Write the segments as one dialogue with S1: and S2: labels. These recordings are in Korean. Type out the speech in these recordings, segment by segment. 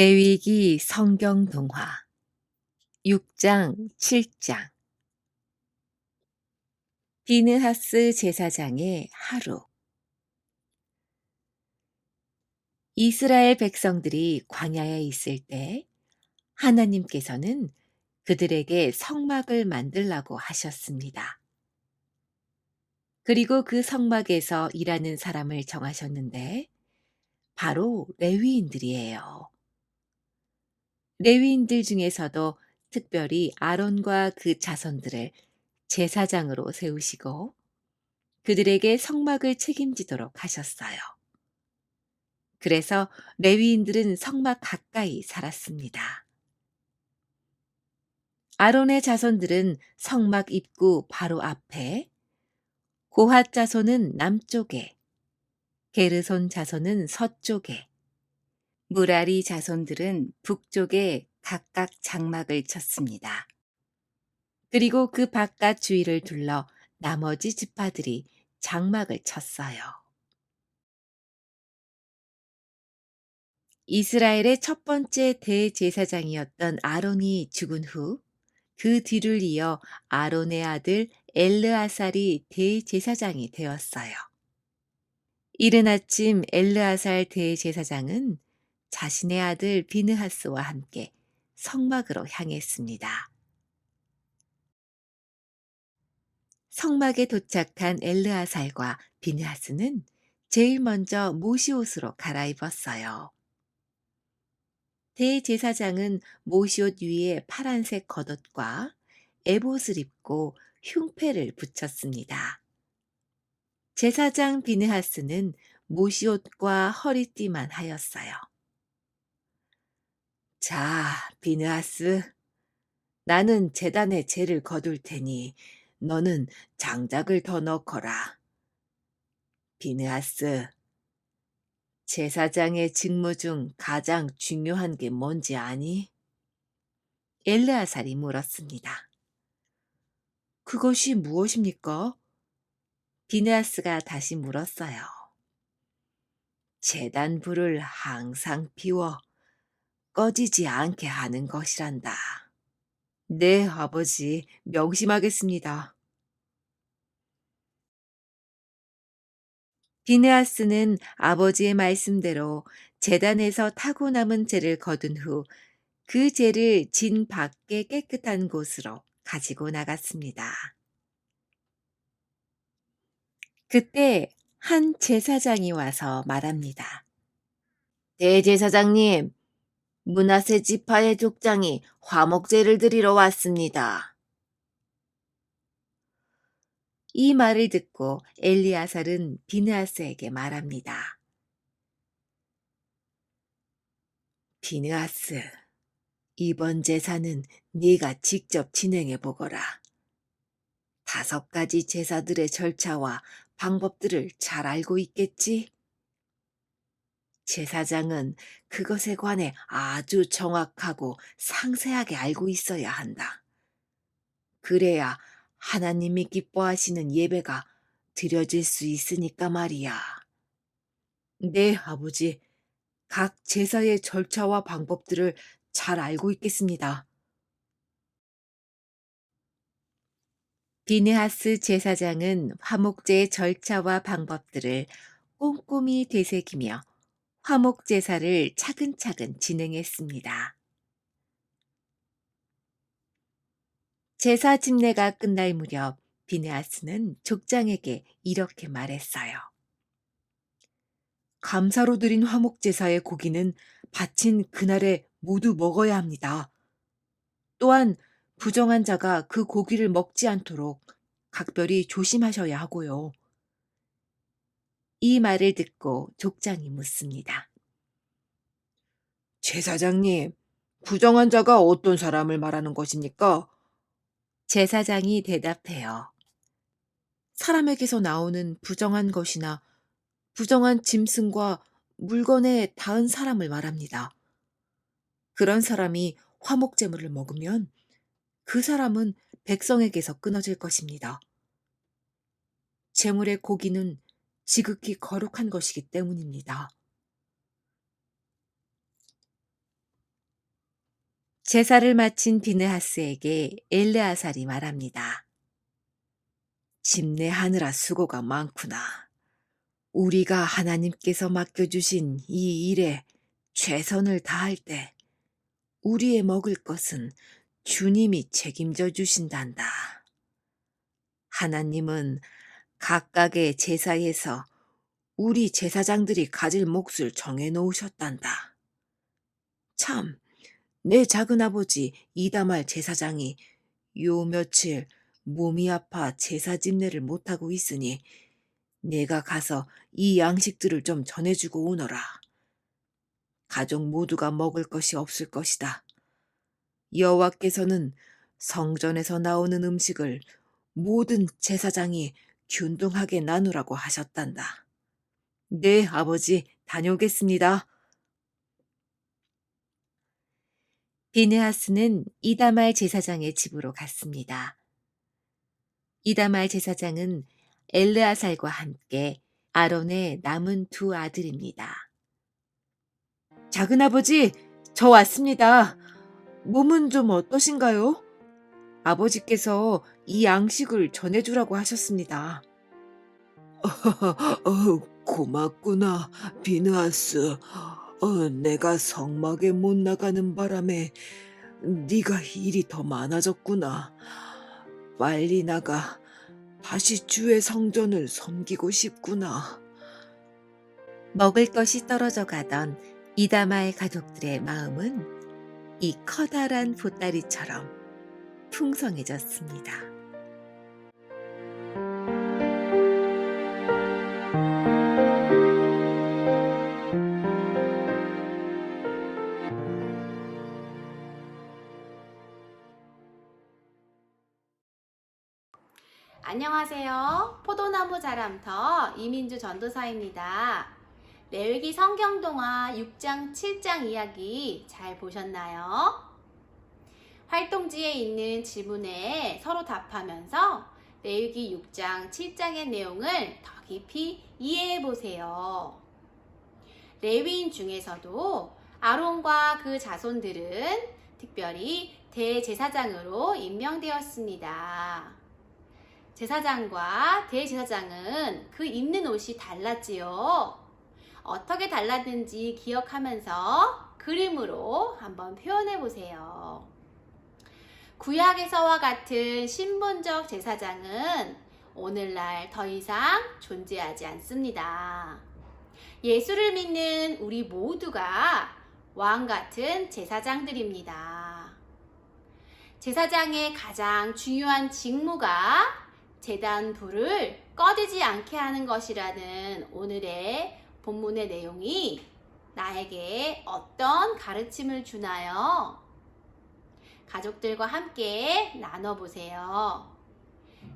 S1: 레위기 성경 동화 6장 7장 비느하스 제사장의 하루 이스라엘 백성들이 광야에 있을 때 하나님께서는 그들에게 성막을 만들라고 하셨습니다. 그리고 그 성막에서 일하는 사람을 정하셨는데 바로 레위인들이에요. 레위인들 중에서도 특별히 아론과 그 자손들을 제사장으로 세우시고 그들에게 성막을 책임지도록 하셨어요. 그래서 레위인들은 성막 가까이 살았습니다. 아론의 자손들은 성막 입구 바로 앞에, 고핫 자손은 남쪽에, 게르손 자손은 서쪽에, 무라리 자손들은 북쪽에 각각 장막을 쳤습니다. 그리고 그 바깥 주위를 둘러 나머지 지파들이 장막을 쳤어요. 이스라엘의 첫 번째 대제사장이었던 아론이 죽은 후 그 뒤를 이어 아론의 아들 엘르아살이 대제사장이 되었어요. 이른 아침 엘르아살 대제사장은 자신의 아들 비느하스와 함께 성막으로 향했습니다. 성막에 도착한 엘르아살과 비느하스는 제일 먼저 모시옷으로 갈아입었어요. 대제사장은 모시옷 위에 파란색 겉옷과 에봇을 입고 흉패를 붙였습니다. 제사장 비느하스는 모시옷과 허리띠만 하였어요. 자, 비느하스. 나는 재단에 재를 거둘 테니 너는 장작을 더 넣거라. 비느하스. 제사장의 직무 중 가장 중요한 게 뭔지 아니? 엘르아살이 물었습니다. 그것이 무엇입니까? 비느하스가 다시 물었어요. 재단 불을 항상 피워 꺼지지 않게 하는 것이란다. 네, 아버지, 명심하겠습니다. 비느하스는 아버지의 말씀대로 재단에서 타고 남은 재를 거둔 후 그 재를 진 밖에 깨끗한 곳으로 가지고 나갔습니다. 그때 한 제사장이 와서 말합니다. 대제사장님, 문하세 지파의 족장이 화목제를 드리러 왔습니다. 이 말을 듣고 엘리아살은 비느하스에게 말합니다. 비느하스, 이번 제사는 네가 직접 진행해 보거라. 다섯 가지 제사들의 절차와 방법들을 잘 알고 있겠지? 제사장은 그것에 관해 아주 정확하고 상세하게 알고 있어야 한다. 그래야 하나님이 기뻐하시는 예배가 드려질 수 있으니까 말이야. 네, 아버지. 각 제사의 절차와 방법들을 잘 알고 있겠습니다. 비느하스 제사장은 화목제의 절차와 방법들을 꼼꼼히 되새기며 화목 제사를 차근차근 진행했습니다. 제사 집례가 끝날 무렵 비네아스는 족장에게 이렇게 말했어요. 감사로 드린 화목 제사의 고기는 바친 그날에 모두 먹어야 합니다. 또한 부정한 자가 그 고기를 먹지 않도록 각별히 조심하셔야 하고요. 이 말을 듣고 족장이 묻습니다. 제사장님, 부정한 자가 어떤 사람을 말하는 것입니까? 제사장이 대답해요. 사람에게서 나오는 부정한 것이나 부정한 짐승과 물건에 닿은 사람을 말합니다. 그런 사람이 화목제물을 먹으면 그 사람은 백성에게서 끊어질 것입니다. 제물의 고기는 지극히 거룩한 것이기 때문입니다. 제사를 마친 비느하스에게 엘레아살이 말합니다. 집례하느라 수고가 많구나. 우리가 하나님께서 맡겨주신 이 일에 최선을 다할 때 우리의 먹을 것은 주님이 책임져 주신단다. 하나님은 각각의 제사에서 우리 제사장들이 가질 몫을 정해 놓으셨단다. 참, 내 작은 아버지 이다말 제사장이 요 며칠 몸이 아파 제사 집례를 못하고 있으니 내가 가서 이 양식들을 좀 전해주고 오너라. 가족 모두가 먹을 것이 없을 것이다. 여호와께서는 성전에서 나오는 음식을 모든 제사장이 균등하게 나누라고 하셨단다. 네, 아버지, 다녀오겠습니다. 비느하스는 이다말 제사장의 집으로 갔습니다. 이다말 제사장은 엘르아살과 함께 아론의 남은 두 아들입니다. 작은아버지, 저 왔습니다. 몸은 좀 어떠신가요? 아버지께서 이 양식을 전해주라고 하셨습니다.
S2: 어, 고맙구나, 비누아스. 어, 내가 성막에 못 나가는 바람에 네가 일이 더 많아졌구나. 빨리 나가 다시 주의 성전을 섬기고 싶구나.
S1: 먹을 것이 떨어져 가던 이다마의 가족들의 마음은 이 커다란 보따리처럼 풍성해졌습니다.
S3: 안녕하세요. 포도나무 자람터 이민주 전도사입니다. 레위기 성경동화 6장 7장 이야기 잘 보셨나요? 활동지에 있는 지문에 서로 답하면서 레위기 6장 7장의 내용을 더 깊이 이해해 보세요. 레위인 중에서도 아론과 그 자손들은 특별히 대제사장으로 임명되었습니다. 제사장과 대제사장은 그 입는 옷이 달랐지요. 어떻게 달랐는지 기억하면서 그림으로 한번 표현해 보세요. 구약에서와 같은 신분적 제사장은 오늘날 더 이상 존재하지 않습니다. 예수를 믿는 우리 모두가 왕 같은 제사장들입니다. 제사장의 가장 중요한 직무가 재단 불을 꺼지지 않게 하는 것이라는 오늘의 본문의 내용이 나에게 어떤 가르침을 주나요? 가족들과 함께 나눠보세요.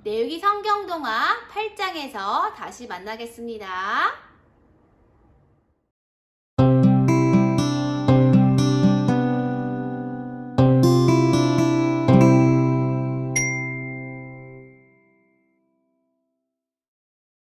S3: 내용이 성경동화 8장에서 다시 만나겠습니다.